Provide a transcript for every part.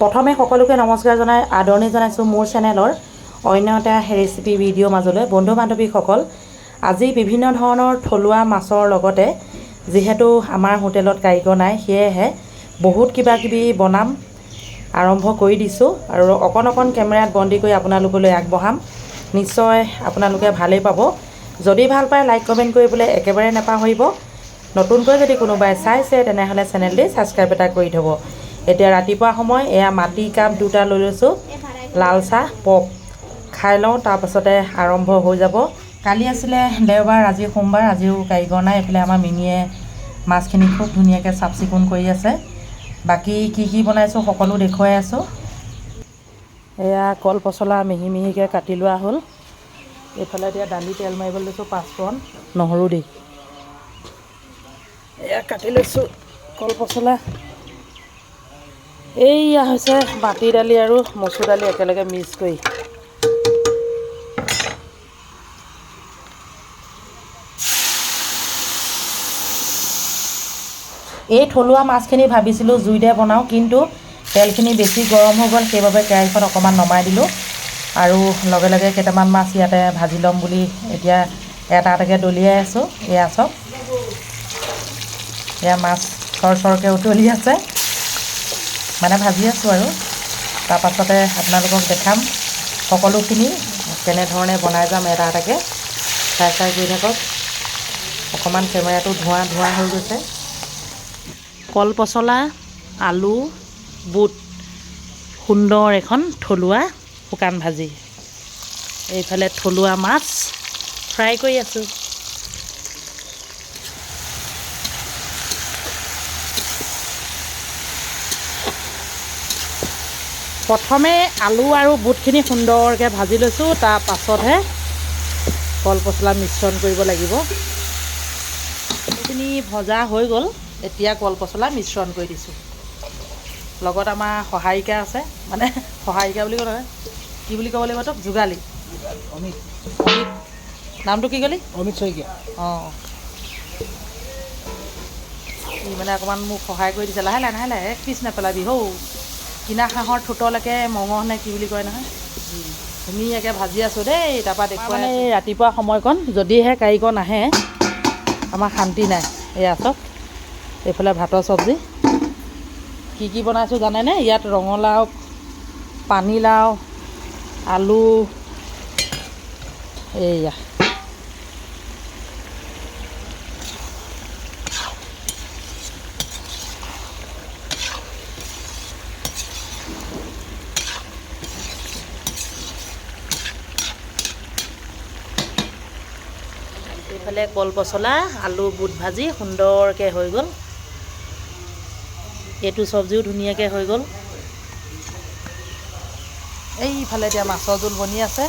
প্ৰথমে সকলোকে নমস্কাৰ জনাই আদৰণি জনাইছোঁ মোৰ চেনেলৰ অন্য এটা ৰেচিপি ভিডিঅ' মাজলৈ। বন্ধু বান্ধৱীসকল আজি বিভিন্ন ধৰণৰ থলুৱা মাছৰ লগতে যিহেতু আমাৰ হোটেলত কাৰিকৰ নাই সেয়েহে বহুত কিবা কিবি বনাম আৰম্ভ কৰি দিছোঁ আৰু অকণ অকণ কেমেৰাত বন্দী কৰি আপোনালোকলৈ আগবঢ়াম। নিশ্চয় আপোনালোকে ভালেই পাব। যদি ভাল পায় লাইক কমেণ্ট কৰিবলৈ একেবাৰে নাপাহৰিব। নতুনকৈ যদি কোনোবাই চাইছে তেনেহ'লে চেনেলটি ছাবস্ক্ৰাইব এটা কৰি থ'ব। এতিয়া ৰাতিপুৱা সময় এয়া মাটি কাপ দুটা লৈ লৈছোঁ। লাল চাহ পক খাই লওঁ তাৰপাছতে আৰম্ভ হৈ যাব। কালি আছিলে দেওবাৰ আজি সোমবাৰ আজিও কাৰিকৰ নাই। এইফালে আমাৰ মিনিয়ে মাছখিনি খুব ধুনীয়াকৈ চাফ চিকুণ কৰি আছে। বাকী কি কি বনাইছোঁ সকলো দেখুৱাই আছোঁ। এয়া কল পচলা মিহি মিহিকৈ কাটি লোৱা হ'ল। এইফালে এতিয়া দালি তেল মাৰিবলৈ লৈছোঁ পাঁচফোৰণ নহৰু দি। এয়া কাটি লৈছোঁ কল পচলা এইয়া হৈছে মাটি দালি আৰু মচুৰ দালি একেলগে মিক্স কৰি। এই থলুৱা মাছখিনি ভাবিছিলোঁ জুইতে বনাওঁ কিন্তু তেলখিনি বেছি গৰম হৈ গ'ল সেইবাবে কেৰাহীখন অকণমান নমাই দিলোঁ। আৰু লগে লগে কেইটামান মাছ ইয়াতে ভাজি ল'ম বুলি এতিয়া এটা এটাকৈ দলিয়াই আছোঁ এয়া চব। এয়া মাছ চৰ চৰকৈ উতলি আছে। মানে ভাজি আছোঁ আৰু। তাৰপাছতে আপোনালোকক দেখাম সকলোখিনি কেনেধৰণে বনাই যাম এটা এটাকৈ। চাই চাই গৈ থাকক। অকণমান কেমেৰাটো ধোঁৱা ধোঁৱা হৈ গৈছে। কল পচলা আলু বুট সুন্দৰ এখন থলুৱা শুকান ভাজি। এইফালে থলুৱা মাছ ফ্ৰাই কৰি আছোঁ। প্ৰথমে আলু আৰু বুটখিনি সুন্দৰকৈ ভাজি লৈছোঁ তাৰ পাছতহে কল পচলা মিশ্ৰণ কৰিব লাগিব। এইখিনি ভজা হৈ গ'ল এতিয়া কল পচলা মিশ্ৰণ কৰি দিছোঁ। লগত আমাৰ সহায়িকা আছে মানে সহায়িকা বুলি ক'লে কি বুলি ক'ব লাগিব তোক? যোগালী। অমিত। অমিত। নামটো কি ক'লি? অমিত শইকীয়া। অঁ। সি মানে অকণমান মোক সহায় কৰি দিছে। লাহে লাহে লাহে লাহে পিচ নেপেলাবি হৌ। কিনা হাঁহৰ ঠোঁটলৈকে মঙহ নে কি বুলি কয় নহয়? ধুনীয়াকৈ ভাজি আছোঁ দেই তাৰপৰা দেখুৱাই মানে এই ৰাতিপুৱা সময়কণ যদিহে কাৰিকৰ নাহে আমাৰ শান্তি নাই। এয়া চব এইফালে ভাতৰ চব্জি। কি কি বনাইছোঁ জানেনে? ইয়াত ৰঙালাও পানীলাও আলু এইয়া। এইফালে কল পচলা, আলু, বুট ভাজি সুন্দৰকৈ হৈ গ'ল। এইটো চব্জিও ধুনীয়াকৈ হৈ গ'ল। এইফালে এতিয়া মাছৰ জোল বনি আছে।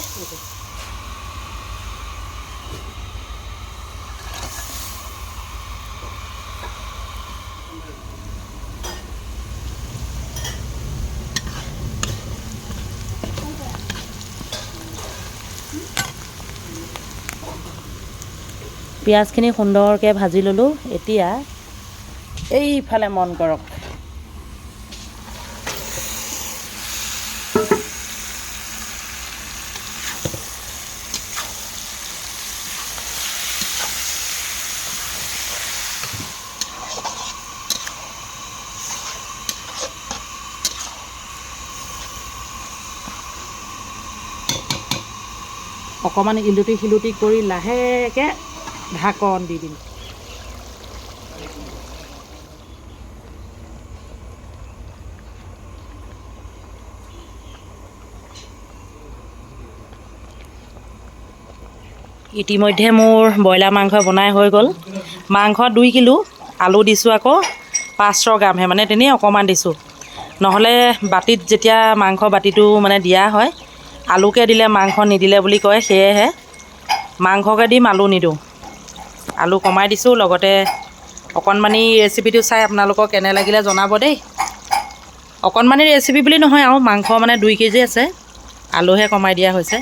পিঁয়াজখিনি সুন্দৰকৈ ভাজি ল'লোঁ। এতিয়া এইফালে মন কৰক। অকণমান ইলুটি শিলুটি কৰি লাহেকৈ ঢাকন দি দিম ইতিমধ্যে মোৰ ব্ৰইলাৰ মাংস বনাই হৈ গ'ল। মাংস দুই কিলো, আলু দিছোঁ আকৌ, পাঁচশো গ্ৰামহে মানে তেনেই অকণমান দিছোঁ। নহ'লে বাতিত যেতিয়া মাংস বাতিটো মানে দিয়া হয়, আলুকে দিলে মাংস নিদিলে বুলি কয়, সেয়েহে মাংসকে দিম, আলু নিদিওঁ। আলু কমাই দিছোঁ লগতে অকণমানি ৰেচিপিটো চাই আপোনালোকক কেনে লাগিলে জনাব দেই। অকণমানি ৰেচিপি বুলি নহয় আৰু মাংস মানে দুই কেজি আছে আলুহে কমাই দিয়া হৈছে।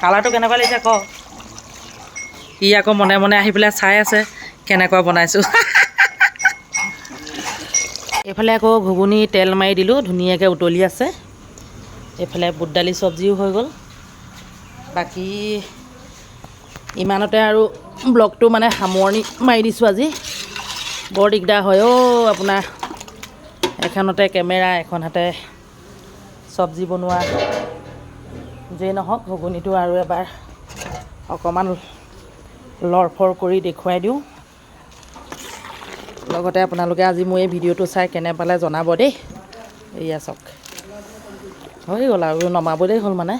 কালাৰটো কেনেকুৱা লাগিছে ক ই আকৌ মনে মনে আহি পেলাই চাই আছে কেনেকুৱা বনাইছোঁ। এইফালে আকৌ ঘুগুনি তেল মাৰি দিলোঁ ধুনীয়াকৈ উতলি আছে। এইফালে বুট দালি চব্জিও হৈ গ'ল। বাকী ইমানতে আৰু ব্লগটো মানে সামৰণি মাৰি দিছোঁ আজি। বৰ দিগদাৰ হয় অ' আপোনাৰ এখনতে কেমেৰা এখন হাতে চব্জি বনোৱা। যেই নহওক ঘুগুনিটো আৰু এবাৰ অকণমান লৰফৰ কৰি দেখুৱাই দিওঁ। লগতে আপোনালোকে আজি মোৰ এই ভিডিঅ'টো চাই কেনে পালে জনাব দেই। এয়া চাওক। হৈ গ'ল আৰু নমাবলৈ হ'ল মানে।